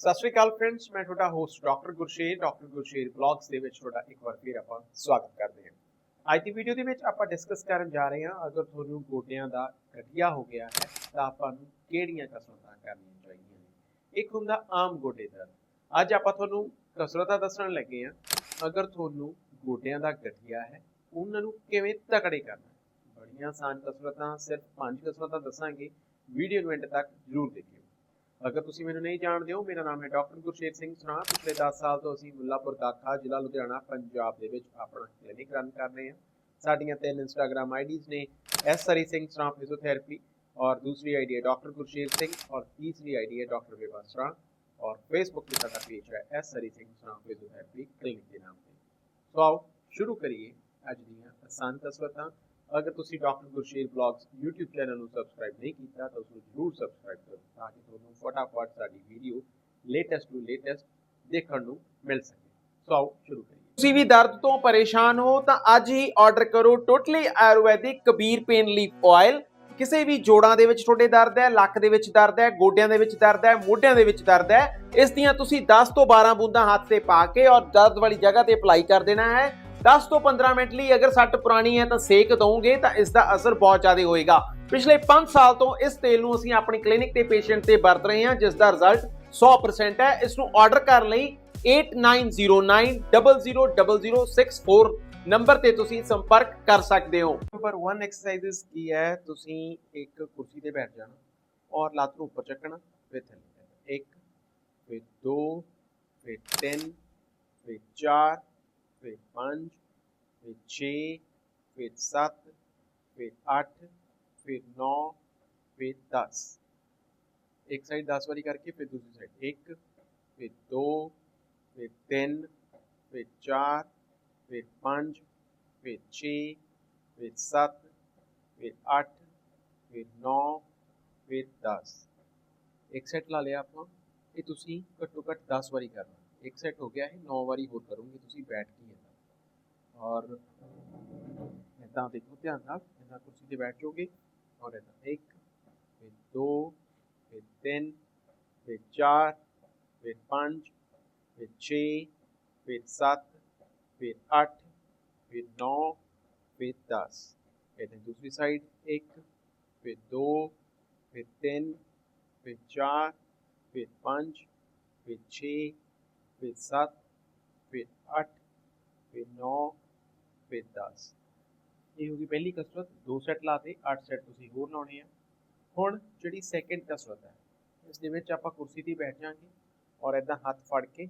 ਸਤਿ ਸ਼੍ਰੀ ਅਕਾਲ ਫਰੈਂਡਸ ਮੈਂ ਤੁਹਾਡਾ host doctor Gursher doctor Gursher blogs ਦੇ ਵਿੱਚ ਤੁਹਾਡਾ ਇੱਕ ਵਾਰ ਫਿਰ ਆਪਾਂ ਸਵਾਗਤ ਕਰਦੇ ਹਾਂ। ਅੱਜ ਦੀ ਵੀਡੀਓ ਦੇ ਵਿੱਚ ਆਪਾਂ ਡਿਸਕਸ ਕਰਨ ਜਾ ਰਹੇ ਹਾਂ, ਅਗਰ ਤੁਹਾਨੂੰ ਗੋਡਿਆਂ ਦਾ ਗਠੀਆ ਹੋ ਗਿਆ ਹੈ, ਤਾਂ ਆਪਾਂ ਨੂੰ ਕਿਹੜੀਆਂ ਕਸਰਤਾਂ ਕਰਨੀਆਂ ਚਾਹੀਦੀਆਂ ਨੇ? ਇੱਕ ਹੁੰਦਾ ਆਮ ਗੋਡੇ ਦਰਦ। ਅੱਜ ਆਪਾਂ ਤੁਹਾਨੂੰ ਕਸਰਤਾਂ ਦੱਸਣ ਲੱਗੇ ਹਾਂ, ਅਗਰ ਤੁਹਾਨੂੰ ਗੋਡਿਆਂ ਦਾ ਗਠੀਆ ਹੈ, ਉਹਨਾਂ ਨੂੰ ਕਿਵੇਂ ਤਕੜੇ ਕਰਨਾ ਬੜੀਆਂ ਆਸਾਨ ਕਸਰਤਾਂ, ਸਿਰਫ ਪੰਜ ਕਸਰਤਾਂ ਦੱਸਾਂਗੇ ਵੀਡੀਓ ਨੂੰ ਐਂਡ ਤੱਕ ਜ਼ਰੂਰ ਦੇਖਿਓ। ਅਗਰ ਤੁਸੀਂ ਮੈਨੂੰ ਨਹੀਂ ਜਾਣਦੇ ਹੋ, ਮੇਰਾ ਨਾਮ ਹੈ ਡਾਕਟਰ ਗੁਰਸ਼ੇਖ ਸਿੰਘ ਸਰਾਣਾ ਪਿਛਲੇ 10 ਸਾਲ ਤੋਂ ਅਸੀਂ ਮੁੱਲਾਪੁਰ ਦਾਖਾ, ਜ਼ਿਲ੍ਹਾ ਲੁਧਿਆਣਾ, ਪੰਜਾਬ ਦੇ ਵਿੱਚ ਆਪਣਾ ਕਲੀਨਿਕ ਰਨ ਕਰ ਰਹੇ ਹਾਂ। ਸਾਡੀਆਂ ਤਿੰਨ ਇੰਸਟਾਗ੍ਰam ਆਈਡੀਜ਼ ਨੇ ਐਸ ਸਰੀ ਸਿੰਘ ਸਰਾਣਾ ਫਿਜ਼ੀਓਥੈਰੇਪੀ ਔਰ ਦੂਸਰੀ ਆਈਡੀ ਹੈ ਡਾਕਟਰ ਗੁਰਸ਼ੇਖ ਸਿੰਘ ਔਰ ਤੀਸਰੀ ਆਈਡੀ ਹੈ ਡਾਕਟਰ ਵਿਭਾ ਸਰਾਣਾ ਔਰ ਫੇਸਬੁੱਕ ਤੇ ਸਾਡਾ ਪੇਜ ਹੈ S Sri Singh Sarana physiotherapy clinic ਦੇ ਨਾਮ ਤੇ। ਸੋ ਆਓ, ਸ਼ੁਰੂ ਕਰੀਏ ਅੱਜ ਦੀਆਂ ਆਸਾਨ ਕਸਰਤਾਂ ਅਗਰ ਤੁਸੀਂ doctor Gursher blogs YouTube channel ਨੂੰ ਸਬਸਕ੍ਰਾਈਬ ਨਹੀਂ ਕੀਤਾ, ਤਾਂ ਉਸ ਨੂੰ ਜ਼ਰੂਰ ਸਬਸਕ੍ਰਾਈਬ ਕਰੋ ਤਾਂ ਕਿ ਤੁਹਾਨੂੰ ਫਟਾਫਟ ਸਾਡੀ ਵੀਡੀਓ ਲੇਟੈਸਟ ਤੋਂ ਲੇਟੈਸਟ ਦੇਖਣ ਨੂੰ ਮਿਲ ਸਕੇ। ਸੋ ਆਓ ਸ਼ੁਰੂ ਕਰੀਏ। ਤੁਸੀਂ ਵੀ ਦਰਦ ਤੋਂ ਪਰੇਸ਼ਾਨ ਹੋ, ਤਾਂ ਅੱਜ ਹੀ ਆਰਡਰ ਕਰੋ totally Ayurvedic Kabir pain leaf oil ਕਿਸੇ ਵੀ ਜੋੜਾਂ ਦੇ ਵਿੱਚ ਤੁਹਾਡੇ ਦਰਦ ਹੈ, ਲੱਕ ਦੇ ਵਿੱਚ ਦਰਦ ਹੈ, ਗੋਡਿਆਂ ਦੇ ਵਿੱਚ ਦਰਦ ਹੈ, ਮੋਢਿਆਂ ਦੇ ਵਿੱਚ ਦਰਦ ਹੈ, ਇਸ ਦੀਆਂ ਤੁਸੀਂ 10 ਤੋਂ 12 ਬੂੰਦਾਂ ਹੱਥ ਤੇ ਪਾ ਕੇ ਔਰ ਦਰਦ ਵਾਲੀ ਜਗ੍ਹਾ ਤੇ ਅਪਲਾਈ ਕਰ ਦੇਣਾ ਹੈ। 10 ਤੋਂ 15 ਮਿੰਟ ਲਈ ਅਗਰ ਸੱਟ ਪੁਰਾਣੀ ਹੈ ਤਾਂ ਸੇਕ ਦਵੋਗੇ ਤਾਂ ਇਸ ਦਾ ਅਸਰ ਬਹੁਤ ਜ਼ਿਆਦਾ ਹੋਏਗਾ। ਪਿਛਲੇ 5 ਸਾਲ ਤੋਂ ਇਸ ਤੇਲ ਨੂੰ ਅਸੀਂ ਆਪਣੀ ਕਲੀਨਿਕ ਤੇ ਪੇਸ਼ੈਂਟ ਤੇ ਵਰਤ ਰਹੇ ਹਾਂ, ਜਿਸ ਦਾ ਰਿਜ਼ਲਟ 100% ਹੈ। ਇਸ ਨੂੰ ਆਰਡਰ ਕਰਨ ਲਈ 8909000064 ਨੰਬਰ ਤੇ ਤੁਸੀਂ ਸੰਪਰਕ ਕਰ ਸਕਦੇ ਹੋ। ਨੰਬਰ 1 ਐਕਸਰਸਾਈਜ਼ਸ ਕੀ ਹੈ? ਤੁਸੀਂ ਇੱਕ ਕੁਰਸੀ ਤੇ ਬੈਠ ਜਾਣਾ ਔਰ ਲੱਤ ਨੂੰ ਉੱਪਰ ਚੱਕਣਾ, ਫਿਰ ਥੱਲੇ ਇੱਕ, ਫਿਰ ਦੋ, ਫਿਰ ਤਿੰਨ, ਫਿਰ ਚਾਰ ਫਿਰ ਪੰਜ ਫਿਰ 6 ਫਿਰ 7 ਫਿਰ 8 ਫਿਰ 9 ਫਿਰ 10 ਇੱਕ ਸਾਈਡ 10 ਵਾਰੀ ਕਰਕੇ ਫਿਰ ਦੂਸਰੀ ਸਾਈਡ ਇੱਕ ਫਿਰ ਦੋ ਫਿਰ ਤਿੰਨ ਫਿਰ ਚਾਰ ਫਿਰ 5 ਫਿਰ 6 ਫਿਰ 7 ਫਿਰ 8 ਫਿਰ 9 ਫਿਰ 10 ਇੱਕ ਸੈਟ ਲਾ ਲਿਆ ਆਪਾਂ ਇਹ ਤੁਸੀਂ ਘੱਟੋ ਘੱਟ 10 ਵਾਰੀ ਕਰਨਾ ਇੱਕ ਸੈਟ ਹੋ ਗਿਆ ਹੈ 9 ਵਾਰੀ ਹੋਰ ਕਰੋਗੇ ਤੁਸੀਂ ਬੈਠ ਕੇ ਇਦਾਂ ਔਰ ਇਦਾਂ ਦੇਖੋ ਧਿਆਨ ਨਾਲ ਇਦਾਂ ਕੁਰਸੀ ਤੇ ਬੈਠ ਜਾਓਗੇ ਔਰ ਇਦਾਂ ਇੱਕ ਫਿਰ ਦੋ ਫਿਰ ਤਿੰਨ ਫਿਰ ਚਾਰ ਫਿਰ ਪੰਜ ਫਿਰ 6 ਫਿਰ 7 ਫਿਰ 8 ਫਿਰ 9 ਫਿਰ 10 ਇਦਾਂ ਦੂਸਰੀ ਸਾਈਡ ਇੱਕ ਫਿਰ ਦੋ ਫਿਰ ਤਿੰਨ ਫਿਰ ਚਾਰ ਫਿਰ ਪੰਜ ਫਿਰ 6 ਫਿਰ 7 ਫਿਰ 8 ਫਿਰ 9 ਫਿਰ 10 ਇਹ ਹੋ ਗਈ ਪਹਿਲੀ ਕਸਰਤ ਦੋ ਸੈਟ ਲਾਤੇ 8 ਸੈਟ ਤੁਸੀਂ ਹੋਰ ਲਾਉਣੇ ਆ ਹੁਣ ਜਿਹੜੀ ਸੈਕੰਡ ਕਸਰਤ ਹੈ ਇਸ ਦੇ ਵਿੱਚ ਆਪਾਂ ਕੁਰਸੀ ਤੇ ਬੈਠ ਜਾਾਂਗੇ ਔਰ ਇਦਾਂ ਹੱਥ ਫੜ ਕੇ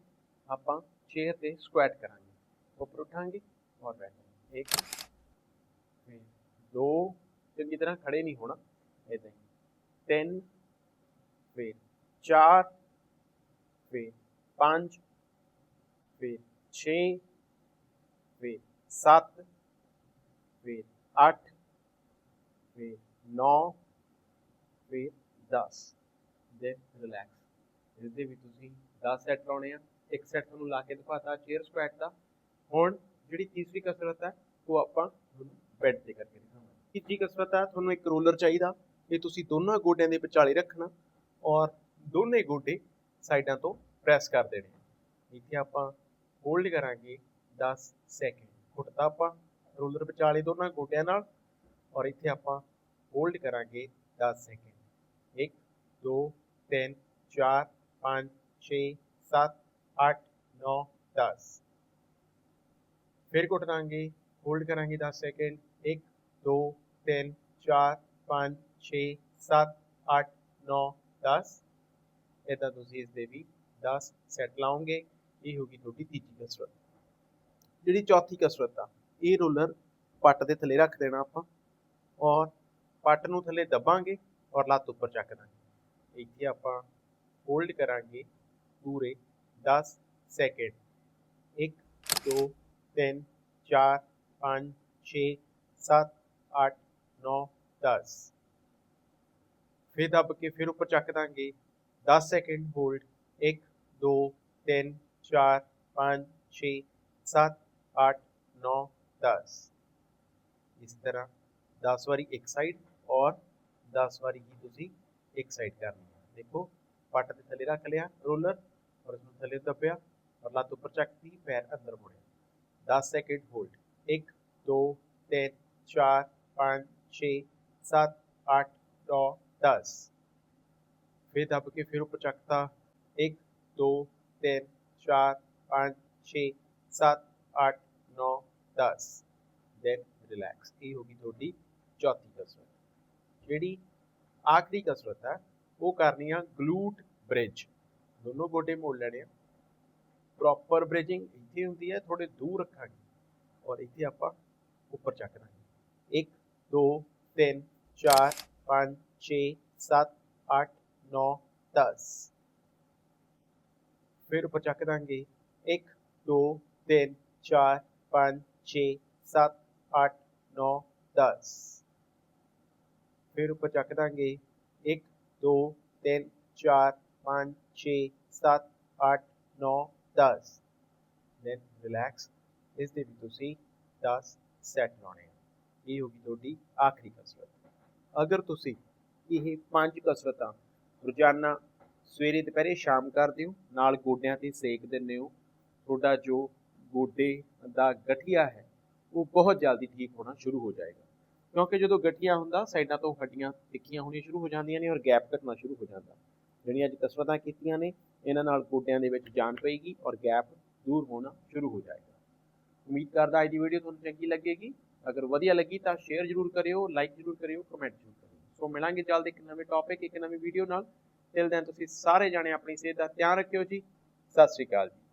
ਆਪਾਂ ਚੇਅਰ ਤੇ ਸਕੁਐਟ ਕਰਾਂਗੇ ਉੱਪਰ ਉਠਾਂਗੇ ਔਰ ਬੈਠਾਂਗੇ ਇੱਕ ਫਿਰ ਦੋ ਚੰਗੀ ਤਰ੍ਹਾਂ ਖੜੇ ਨਹੀਂ ਹੋਣਾ ਇਦਾਂ ਹੀ ਤਿੰਨ ਫਿਰ ਚਾਰ ਫਿਰ ਪੰਜ ਫਿਰ 6 ਫਿਰ 7 ਫਿਰ 8 ਫਿਰ 9 ਫਿਰ 10 ਦੇ ਰਿਲੈਕਸ ਇਸ ਦੇ ਵੀ ਤੁਸੀਂ 10 ਸੈਟ ਲਾਉਣੇ ਆ। ਇੱਕ ਸੈਟ ਤੁਹਾਨੂੰ ਲਾ ਕੇ ਦਿਖਾਤਾ ਚੇਅਰ ਸਕੁਐਟ ਦਾ। ਹੁਣ ਜਿਹੜੀ ਤੀਸਰੀ ਕਸਰਤ ਹੈ, ਉਹ ਆਪਾਂ ਬੈੱਡ ਤੇ ਕਰਕੇ ਦਿਖਾਵਾਂਗੇ। ਤੀਜੀ ਕਸਰਤ ਹੈ, ਤੁਹਾਨੂੰ ਇੱਕ ਰੋਲਰ ਚਾਹੀਦਾ। ਇਹ ਤੁਸੀਂ ਦੋਨਾਂ ਗੋਡਿਆਂ ਦੇ ਵਿਚਾਲੇ ਰੱਖਣਾ ਔਰ ਦੋਨੇ ਗੋਡੇ ਸਾਈਡਾਂ ਤੋਂ ਪ੍ਰੈਸ ਕਰ ਦੇਣੇ ਇੱਥੇ ਆਪਾਂ ਹੋਲਡ ਕਰਾਂਗੇ 10 ਸੈਕਿੰਡ ਘੁੱਟਦਾ ਆਪਾਂ ਰੋਲਰ ਵਿਚਾਲੇ ਦੋਨਾਂ ਗੋਡਿਆਂ ਨਾਲ ਔਰ ਇੱਥੇ ਆਪਾਂ ਹੋਲਡ ਕਰਾਂਗੇ 10 ਸੈਕਿੰਡ 1 2 3 4 5 6 7 8 9 10 ਫਿਰ ਘੁੱਟ ਦਾਂਗੇ ਹੋਲਡ ਕਰਾਂਗੇ 10 ਸੈਕਿੰਡ 1 2 3 4 5 6 7 8 9 10 ਇਦਾਂ ਤੁਸੀਂ ਇਸ ਦੇ ਵੀ 10 ਸੈਟ ਇਹ ਹੋ ਗਈ ਤੁਹਾਡੀ ਤੀਜੀ ਕਸਰਤ। ਜਿਹੜੀ ਚੌਥੀ ਕਸਰਤ ਆ, ਇਹ ਰੋਲਰ ਪੱਟ ਦੇ ਥੱਲੇ ਰੱਖ ਦੇਣਾ ਆਪਾਂ ਔਰ ਪੱਟ ਨੂੰ ਥੱਲੇ ਦਬਾਂਗੇ ਔਰ ਲੱਤ ਉੱਪਰ ਚੱਕ ਦਾਂਗੇ। ਇੱਥੇ ਆਪਾਂ ਹੋਲਡ ਕਰਾਂਗੇ ਪੂਰੇ 10 ਸੈਕਿੰਡ 1 2 3 4 5 6 7 8 9 10 ਫਿਰ ਦੱਬ ਕੇ ਫਿਰ ਉੱਪਰ ਚੱਕ ਦਾਂਗੇ। 10 ਸੈਕਿੰਡ ਹੋਲਡ 1 2 3 4 5 6 7 8 9 10 ਇਸ ਤਰ੍ਹਾਂ 10 ਵਾਰੀ ਇੱਕ ਸਾਈਡ ਔਰ 10 ਵਾਰੀ ਹੀ ਤੁਸੀਂ ਇੱਕ ਸਾਈਡ ਕਰਨੀ ਹੈ ਦੇਖੋ ਪੱਟ ਦੇ ਥੱਲੇ ਰੱਖ ਲਿਆ ਰੋਲਰ ਔਰ ਇਸ ਨੂੰ ਥੱਲੇ ਦੱਬਿਆ ਔਰ ਲੱਤ ਉੱਪਰ ਚੱਕਦੀ ਪੈਰ ਅੰਦਰ ਮੁੜਿਆ 10 ਸੈਕਿੰਡ ਹੋਲਡ 1 2 3 4 5 6 7 8 9 10 ਫਿਰ ਦੱਬ ਕੇ ਫਿਰ ਉੱਪਰ ਚੱਕਤਾ 1 2 3 4 5 6 7 8 9 10 ਦੈਨ ਰਿਲੈਕਸ ਇਹ ਹੋਗੀ ਤੁਹਾਡੀ ਚੌਥੀ ਕਸਰਤ ਜਿਹੜੀ ਆਖਰੀ ਕਸਰਤ ਹੈ ਉਹ ਕਰਨੀ ਆ ਗਲੂਟ ਬ੍ਰਿਜ ਦੋਨੋਂ ਗੋਡੇ ਮੋੜ ਲੈਣੇ ਆ ਪ੍ਰੋਪਰ ਬ੍ਰਿਜਿੰਗ ਇੱਥੇ ਹੁੰਦੀ ਹੈ ਥੋੜੇ ਦੂਰ ਰੱਖਾਂਗੇ ਔਰ ਇੱਥੇ ਆਪਾਂ ਉੱਪਰ ਚੱਕ ਦਾਂਗੇ 1 2 3 4 5 6 7 8 9 10 ਫਿਰ ਉੱਪਰ ਚੱਕ ਦਾਂਗੇ 1 2 3 4 5 6 7 8 9 10 ਫਿਰ ਉੱਪਰ ਚੱਕ ਦਾਂਗੇ 1 2 3 4 5 6 7 8 9 10 ਦੈਨ ਰਿਲੈਕਸ ਇਸ ਦੇ ਵੀ ਤੁਸੀਂ 10 ਸੈਟ ਲਾਉਣੇ ਆ ਇਹ ਹੋਗੀ ਤੁਹਾਡੀ ਆਖਰੀ ਕਸਰਤ ਅਗਰ ਤੁਸੀਂ ਇਹ ਪੰਜ ਕਸਰਤਾਂ ਰੋਜ਼ਾਨਾ ਸਵੇਰੇ ਦੁਪਹਿਰੇ ਸ਼ਾਮ ਕਰਦੇ ਹੋ ਨਾਲ ਗੋਡਿਆਂ ਤੇ ਸੇਕ ਦਿੰਦੇ ਹੋ। ਤੁਹਾਡਾ ਜੋ ਗੋਡੇ ਦਾ ਗਠੀਆ ਹੈ, ਉਹ ਬਹੁਤ ਜਲਦੀ ਠੀਕ ਹੋਣਾ ਸ਼ੁਰੂ ਹੋ ਜਾਏਗਾ। ਕਿਉਂਕਿ ਜਦੋਂ ਗਠੀਆ ਹੁੰਦਾ, ਸਾਈਡਾਂ ਤੋਂ ਹੱਡੀਆਂ ਤਿੱਖੀਆਂ ਹੋਣੀਆਂ ਸ਼ੁਰੂ ਹੋ ਜਾਂਦੀਆਂ ਨੇ ਔਰ ਗੈਪ ਘਟਣਾ ਸ਼ੁਰੂ ਹੋ ਜਾਂਦਾ। ਜਿਹੜੀਆਂ ਅੱਜ ਕਸਰਤਾਂ ਕੀਤੀਆਂ ਨੇ, ਇਹਨਾਂ ਨਾਲ ਗੋਡਿਆਂ ਦੇ ਵਿੱਚ ਜਾਨ ਪਏਗੀ ਔਰ ਗੈਪ ਦੂਰ ਹੋਣਾ ਸ਼ੁਰੂ ਹੋ ਜਾਏਗਾ। ਉਮੀਦ ਕਰਦਾ ਅੱਜ ਦੀ ਵੀਡੀਓ ਤੁਹਾਨੂੰ ਚੰਗੀ ਲੱਗੇਗੀ। ਅਗਰ ਵਧੀਆ ਲੱਗੀ ਤਾਂ ਸ਼ੇਅਰ ਜ਼ਰੂਰ ਕਰਿਓ, ਲਾਈਕ ਜ਼ਰੂਰ ਕਰਿਓ, ਕਮੈਂਟ ਜ਼ਰੂਰ ਕਰਿਓ। ਸੋ ਮਿਲਾਂਗੇ ਜਲਦ ਇੱਕ ਨਵੇਂ ਟੌਪਿਕ ਇੱਕ ਨਵੀਂ ਵੀਡੀਓ ਨਾਲ। ਤਿਲ ਦਿਨ ਤੁਸੀਂ ਸਾਰੇ ਜਾਣੇ ਆਪਣੀ ਸਿਹਤ ਦਾ ਧਿਆਨ ਰੱਖਿਓ ਜੀ। ਸਤਿ ਸ਼੍ਰੀ ਅਕਾਲ ਜੀ।